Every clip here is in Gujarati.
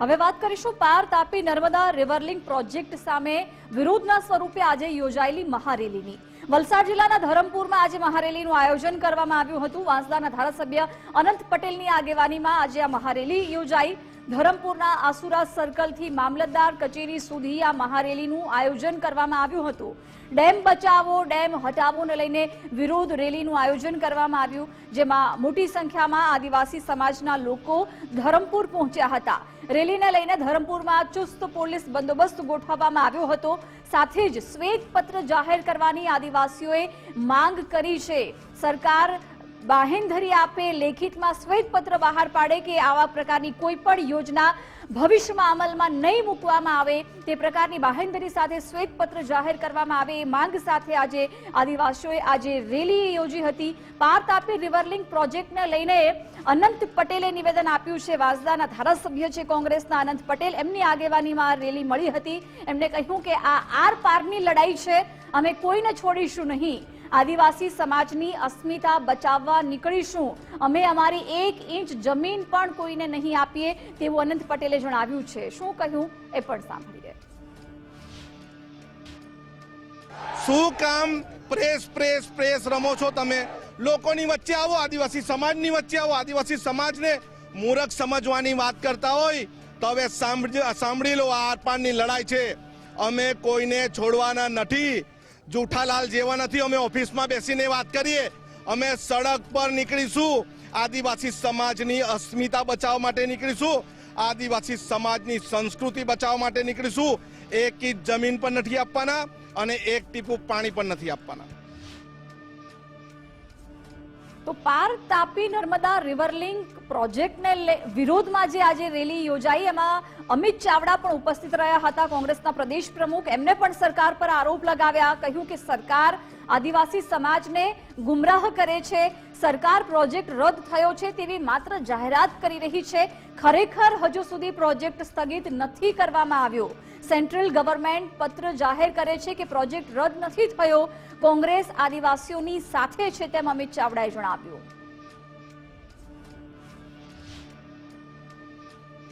હવે વાત કરીશું પાર તાપી નર્મદા રિવરલિંગ પ્રોજેક્ટ સામે વિરોધના સ્વરૂપે આજે યોજાયેલી મહારેલીની. વલસાડ જિલ્લાના ધરમપુરમાં આજે મહારેલીનું આયોજન કરવામાં આવ્યું હતું. વાંસદાના ધારાસભ્ય અનંત પટેલની આગેવાનીમાં આજે આ મહારેલી યોજાઈ. ધરમપુરના આસુરા સર્કલથી મામલતદાર કચેરી સુધી આ મહારેલીનું આયોજન કરવામાં આવ્યું હતું. ડેમ બચાવો, ડેમ હટાવોને લઈને વિરોધ રેલીનું આયોજન કરવામાં આવ્યું, જેમાં મોટી સંખ્યામાં આદિવાસી સમાજના લોકો ધરમપુર પહોંચ્યા હતા. રેલીને લઈને ધરમપુરમાં ચુસ્ત પોલીસ બંદોબસ્ત ગોઠવવામાં આવ્યો હતો. સાથે જ શ્વેતપત્ર જાહેર કરવાની આદિવાસીઓએ માંગ કરી છે. સરકાર બાહેંધરી આપે લેખિતમાં શ્વેત પત્ર બહાર પાડે કે આવા પ્રકારની કોઈ પણ યોજના ભવિષ્યમાં અમલમાં નહીં મૂકવામાં આવે, તે પ્રકારની બાહેંધરી સાથે શ્વેત પત્ર જાહેર કરવામાં આવે એ માંગ સાથે આજે આદિવાસીઓએ આજે રેલી યોજી હતી. પાર તાપી રિવરલિંક પ્રોજેક્ટને લઈને અનંત પટેલે નિવેદન આપ્યું છે. વાસદાના ધારાસભ્ય છે કોંગ્રેસના અનંત પટેલ. એમની આગેવાનીમાં રેલી મળી હતી. એમણે કહ્યું કે આ આર પારની લડાઈ છે. અમે કોઈને છોડીશું નહીં. આદિવાસી સમાજની અસ્મિતા બચાવવા નીકળીશું. અમે અમારી એક ઇંચ જમીન પણ કોઈને નહીં આપીએ તેવું અનંત પટેલે જણાવ્યું છે. શું કહ્યું એ પણ સાંભળીએ. શું કામ પ્રેસ પ્રેસ પ્રેસ રમો છો તમે? લોકોની વચ્ચે આવો, આદિવાસી સમાજની વચ્ચે આવો. આદિવાસી સમાજને મૂરખ સમજવાની વાત કરતા હોય, તો હવે સાંભળી લો, આ આરપારની લડાઈ છે. અમે કોઈને છોડવાના નથી. જૂઠાલાલ જેવા નથી, અમે ઓફિસમાં બેસીને વાત કરીએ. અમે સડક પર નીકળીશું. આદિવાસી સમાજની અસ્મિતા બચાવવા માટે નીકળીશું. આદિવાસી સમાજની સંસ્કૃતિ બચાવવા માટે નીકળીશું. એક ઇંચ જમીન પણ નથી આપવાના અને એક ટીપું પાણી પણ નથી આપવાના. તો પાર તાપી નર્મદા રિવરલિંક પ્રોજેક્ટને લે- વિરોધમાં જે આજે રેલી યોજાઈ, એમાં અમિત ચાવડા પણ ઉપસ્થિત રહ્યા હતા. કોંગ્રેસના પ્રદેશ પ્રમુખ એમને પણ સરકાર પર આરોપ લગાવ્યા, કહ્યું કે સરકાર આદિવાસી સમાજને ગુમરાહ કરે છે. સરકાર પ્રોજેક્ટ રદ થયો છે તેવી માત્ર જાહેરાત કરી રહી છે. ખરેખર હજુ સુધી પ્રોજેક્ટ સ્થગિત નથી કરવામાં આવ્યો. સેન્ટ્રલ ગવર્મેન્ટ પત્ર જાહેર કરે છે કે પ્રોજેક્ટ રદ નથી થયો. કોંગ્રેસ આદિવાસીઓની સાથે છે તેમ અમિત ચાવડાએ જણાવ્યું.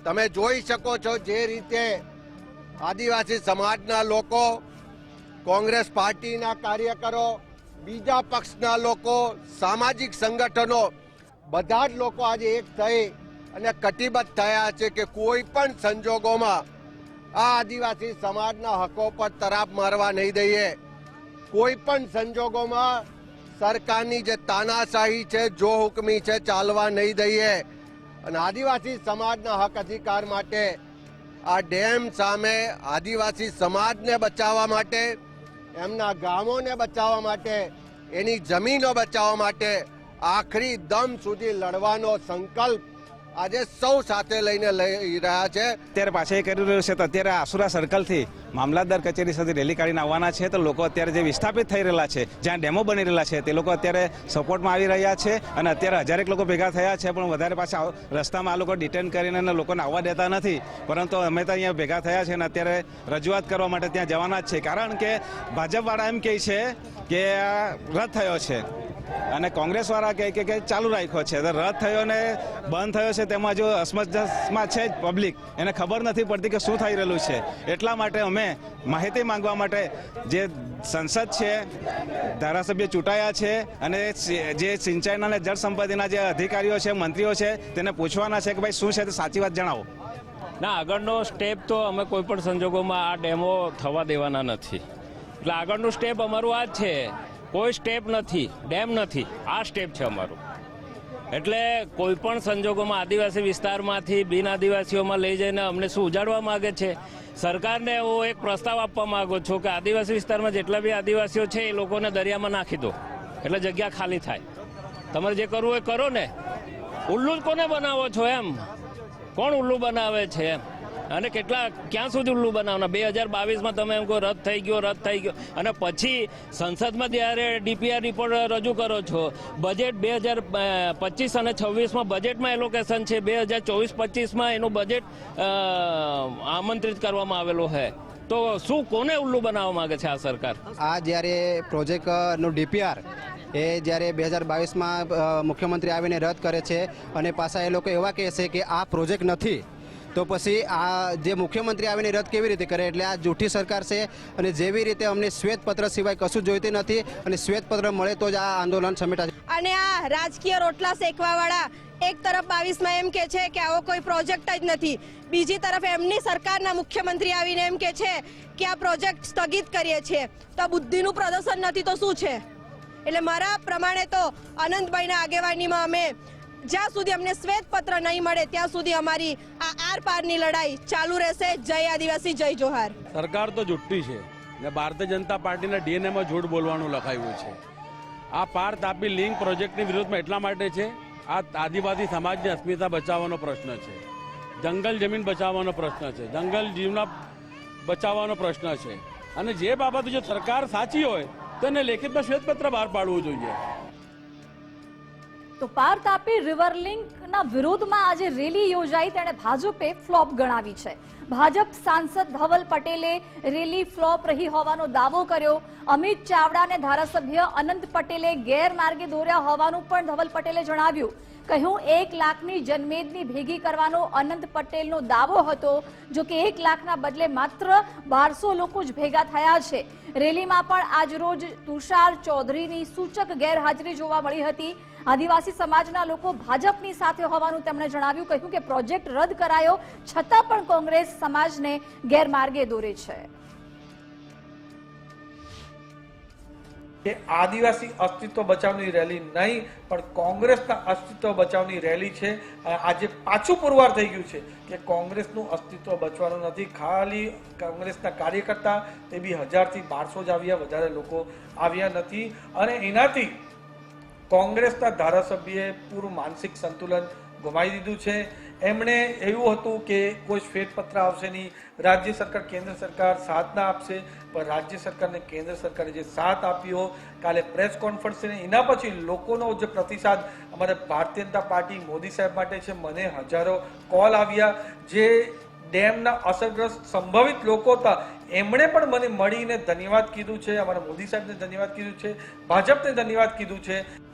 તમે જોઈ શકો છો જે રીતે આદિવાસી સમાજના લોકો કોંગ્રેસ પાર્ટીના કાર્યકરો, બીજા પક્ષના લોકો, સામાજિક સંગઠનો, બધા જ લોકો આજે એક થઈ અને કટિબદ્ધ થયા છે કે કોઈ પણ સંજોગોમાં આ આદિવાસી સમાજના હકો પર તરાપ મારવા નહીં દઈએ. કોઈ પણ સંજોગોમાં સરકારની જે તાનાશાહી છે, જો હુકમી છે, ચાલવા નહીં દઈએ. અને આદિવાસી સમાજના હક અધિકાર માટે આ ડેમ સામે આદિવાસી સમાજને બચાવવા માટે એમના ગામોને બચાવવા માટે એની જમીનો બચાવવા માટે આખરી દમ સુધી લડવાનો સંકલ્પ આજે સૌ સાથે લઈને લઈ રહ્યા છે. અત્યારે પાછા એ કરી રહ્યું છે તો અત્યારે આસુરા સર્કલથી મામલતદાર કચેરી સુધી રેલી કાઢીને આવવાના છે તો લોકો અત્યારે જે વિસ્થાપિત થઈ રહેલા છે, જ્યાં ડેમો બની રહેલા છે, તે લોકો અત્યારે સપોર્ટમાં આવી રહ્યા છે અને અત્યારે હજારેક લોકો ભેગા થયા છે પણ વધારે પાછા રસ્તામાં આ લોકો ડિટેન કરીને લોકોને આવવા દેતા નથી. પરંતુ અમે તો અહીંયા ભેગા થયા છે અને અત્યારે રજૂઆત કરવા માટે ત્યાં જવાના જ છે. કારણ કે ભાજપવાળા એમ કહે છે કે રદ થયો છે. અને કોંગ્રેસ વાળા કહે કે ચાલુ રાખ્યો છે. રદ થયો ને બંધ થયો છે તેમાં જો અસમંજસમાં છે જ પબ્લિક, એને ખબર નથી પડતી કે શું થઈ રહેલું છે. એટલા માટે અમે માહિતી માંગવા માટે જે સંસદ છે, ધારાસભ્ય ચૂંટાયા છે અને જે સિંચાઈના અને જળ સંપત્તિના જે અધિકારીઓ છે, મંત્રીઓ છે, તેને પૂછવાના છે કે ભાઈ શું છે તે સાચી વાત જણાવો. ના, આગળનો સ્ટેપ તો અમે કોઈ પણ સંજોગોમાં આ ડેમો થવા દેવાના નથી. એટલે આગળનું સ્ટેપ અમારું આ જ છે. કોઈ સ્ટેપ નથી, ડેમ નથી. આ સ્ટેપ છે અમારું. એટલે કોઈ પણ સંજોગોમાં આદિવાસી વિસ્તારમાંથી બિન આદિવાસીઓમાં લઈ જઈને અમને શું ઉજાડવા માગે છે? સરકારને હું એક પ્રસ્તાવ આપવા માગો છું કે આદિવાસી વિસ્તારમાં જેટલા બી આદિવાસીઓ છે, એ લોકોને દરિયામાં નાખી દો. એટલે જગ્યા ખાલી થાય. તમારે જે કરવું એ કરો ને. ઉલ્લુ કોને બનાવો છો એમ? કોણ ઉલ્લુ બનાવે છે એમ? અને કેટલા ક્યાં સુધી ઉલ્લુ બનાવના બે હજાર બાવીસમાં તમે એમ કહો, રદ થઈ ગયો, રદ થઈ ગયો. અને પછી સંસદમાં જ્યારે ડીપીઆર રિપોર્ટ રજૂ કરો છો બજેટ બે હજાર પચીસ અને છવ્વીસમાં બજેટમાં એલોકેશન છે, બે હજાર ચોવીસ, પચીસમાં એનું બજેટ આમંત્રિત કરવામાં આવેલું છે. તો શું કોને ઉલ્લુ બનાવવા માંગે છે આ સરકાર? આ જ્યારે પ્રોજેક્ટનું ડીપીઆર, એ જ્યારે બે હજાર બાવીસમાં મુખ્યમંત્રી આવીને રદ કરે છે અને પાછા એ લોકો એવા કહે છે કે આ પ્રોજેક્ટ નથી તો પછી આ જે મુખ્યમંત્રી આવીને રદ કેવી રીતે કરે? એટલે આ જૂઠી સરકાર છે અને જેવી રીતે અમને શ્વેતપત્ર સિવાય કશું જોઈતી નથી અને શ્વેતપત્ર મળે તો જ આ આંદોલન સમેટાશે અને આ રાજકીય રોટલા શેકવાવાળા એક તરફ બાવીસમાં એમ કે છે કે આવો કોઈ પ્રોજેક્ટ જ નથી. બીજી તરફ એમની સરકારના મુખ્યમંત્રી આવીને એમ કે છે કે આ પ્રોજેક્ટ સ્થગિત કરીએ છીએ તો બુદ્ધિનું પ્રદર્શન નથી તો શું છે? એટલે મારા પ્રમાણે તો અનંતભાઈના આગેવાનીમાં અમે જ્યાં સુધી અમને શ્વેતપત્ર નહીં મળે, ત્યાં સુધી અમારી આ આર પારની લડાઈ ચાલુ રહેશે. જય આદિવાસી, જય જોહાર. સરકાર તો જુઠ્ઠી છે ને ભારતીય જનતા પાર્ટીના ડીએનએમાં જૂઠ બોલવાનું લખાયું છે. આ પાર તાપી લિંક પ્રોજેક્ટની વિરોધમાં એટલા માટે છે, આ આદિવાસી સમાજની અસ્મિતા બચાવવાનો પ્રશ્ન છે. જંગલ જમીન બચાવવાનો પ્રશ્ન છે. જંગલ જીવના બચાવવાનો પ્રશ્ન છે. અને જે બાબત જો સરકાર સાચી હોય, તો એને લેખિતમાં શ્વેતપત્ર બહાર પાડવું જોઈએ. તો પાર તાપી રિવર લિંકના વિરોધમાં આજે રેલી યોજાઈ, તેણે ભાજપે ફ્લોપ ગણાવી છે. ભાજપ સાંસદ ધવલ પટેલે રેલી ફ્લોપ રહી હોવાનો દાવો કર્યો. અમિત ચાવડા અને ધારાસભ્ય અનંત પટેલે ગેરમાર્ગે દોર્યા હોવાનું પણ ધવલ પટેલે જણાવ્યું. કહ્યું, એક લાખની જનમેદની ભેગી કરવાનો અનંત પટેલનો દાવો હતો, જો કે એક લાખના બદલે માત્ર બારસો લોકો જ ભેગા થયા છે. રેલીમાં પણ આજરોજ તુષાર ચૌધરીની સૂચક ગેરહાજરી જોવા મળી હતી. આદિવાસી સમાજના લોકો ભાજપની સાથે હોવાનું તેમણે જણાવ્યું, કહ્યું કે પ્રોજેક્ટ રદ કરાયો, છતાં પણ કોંગ્રેસ સમાજને ગેરમાર્ગે દોરે છે. કે આદિવાસી અસ્તિત્વ બચાવની રેલી નહીં, પણ કોંગ્રેસના અસ્તિત્વ બચાવની રેલી છે. અને આજે પાછું પુરવાર થઈ ગયું છે કે કોંગ્રેસનું અસ્તિત્વ બચવાનું નથી. ખાલી કોંગ્રેસના કાર્યકર્તા તે બી હજારથી બારસો જ આવ્યા, વધારે લોકો આવ્યા નથી. અને એનાથી કોંગ્રેસના ધારાસભ્યએ પૂરું માનસિક સંતુલન ગુમાવી દીધું છે. એમણે એવું હતું કે કોઈ શ્વેતપત્ર આવશે નહીં. રાજ્ય સરકાર, કેન્દ્ર સરકાર સાથ ના આપશે, પણ રાજ્ય સરકારને કેન્દ્ર સરકારે જે સાથ આપ્યો, કાલે પ્રેસ કોન્ફરન્સ એના પછી લોકોનો જે પ્રતિસાદ અમારે ભારતીય જનતા પાર્ટી મોદી સાહેબ માટે છે. મને હજારો કોલ આવ્યા જે ડેમના અસરગ્રસ્ત, સંભવિત લોકો હતા. એમણે પણ મને મળીને ધન્યવાદ કીધું છે. અમારા મોદી સાહેબને ધન્યવાદ કીધું છે. ભાજપને ધન્યવાદ કીધું છે.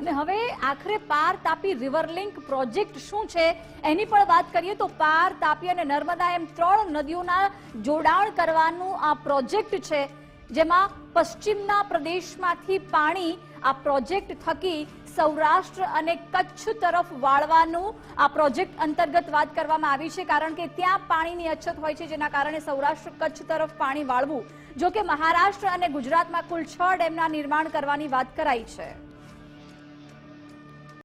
અને હવે આખરે પાર તાપી રિવર લિંક પ્રોજેક્ટ શું છે એની પણ વાત કરીએ તો પાર તાપી અને નર્મદા એમ ત્રણ નદીઓના જોડાણ કરવાનું આ પ્રોજેક્ટ છે, જેમાં પશ્ચિમના પ્રદેશમાંથી પાણી આ પ્રોજેક્ટ થકી સૌરાષ્ટ્ર અને કચ્છ તરફ વાળવાનું આ પ્રોજેક્ટ અંતર્ગત વાત કરવામાં આવી છે, કારણ કે ત્યાં પાણીની અછત હોય છે, જેના કારણે સૌરાષ્ટ્ર કચ્છ તરફ પાણી વાળવું. જો કે મહારાષ્ટ્ર અને ગુજરાતમાં કુલ છ ડેમના નિર્માણ કરવાની વાત કરાઈ છે.